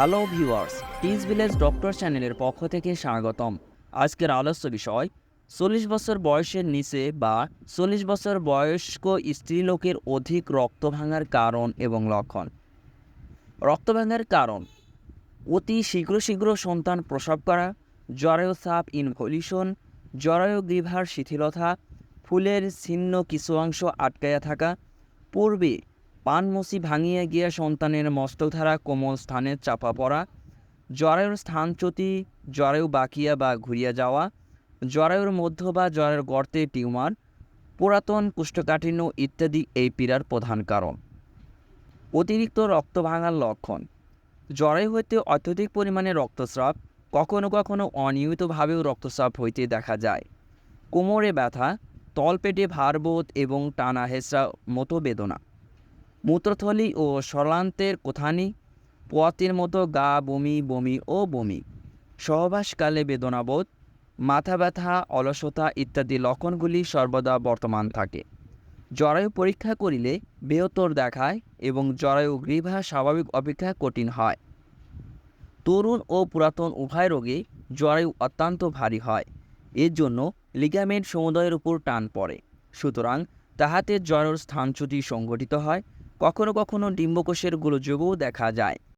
Hello viewers টিজ village doctor চ্যানেলের পক্ষ থেকে স্বাগতম। আজকের আলোচ্য বিষয়, চল্লিশ বছর বয়সের নিচে বা চল্লিশ বছর বয়স্ক স্ত্রীলোকের অধিক রক্ত ভাঙার কারণ এবং লক্ষণ। রক্ত ভাঙার কারণ, অতি শীঘ্র শীঘ্র সন্তান প্রসব করা, জরায়ু সাপ ইনভলিউশন জরায়ু গ্রীভার শিথিলতা, ফুলের ছিন্ন কিছু অংশ আটকায়া থাকা, পূর্বে পানমসি ভাঙিয়ে গিয়ে সন্তানের মস্তধারা কোমল স্থানে চাপা পড়া জরায়ুর স্থানচ্যুতি জরায়ু বাকিয়া বা ঘুরিয়া যাওয়া জরায়ুর মধ্য বা জরায়ুর গর্তে টিউমার, পুরাতন কুষ্ঠকাঠিন্য ইত্যাদি এই পীড়ার প্রধান কারণ। অতিরিক্ত রক্ত ভাঙার লক্ষণ জরায়ু হইতে অত্যধিক পরিমাণে রক্তস্রাব, কখনো কখনো অনিয়মিতভাবেও রক্তস্রাব হইতে দেখা যায়। কোমরে ব্যথা, তলপেটে ভারবোধ এবং টানা হেঁচড়া মতো বেদনা। মূত্রথলি ও সলান্তের কোথানি, পোয়াতের মতো গা বমি বমি ও বমি, সহবাসকালে বেদনাবোধ, মাথা ব্যথা, অলসতা ইত্যাদি লক্ষণগুলি সর্বদা বর্তমান থাকে। জরায়ু পরীক্ষা করিলে বৃহত্তর দেখায় এবং জরায়ু গ্রীভা স্বাভাবিক অপেক্ষা কঠিন হয়। তরুণ ও পুরাতন উভয় রোগে জরায়ু অত্যন্ত ভারী হয়। এর জন্য লিগামেন্ট সমুদয়ের উপর টান পড়ে। সুতরাং তাহাতে জরায়ুর স্থানচ্যুতি সংঘটিত হয় কখনো কখনো ডিম্বকোষেরগুলো গোলযোগও দেখা যায়।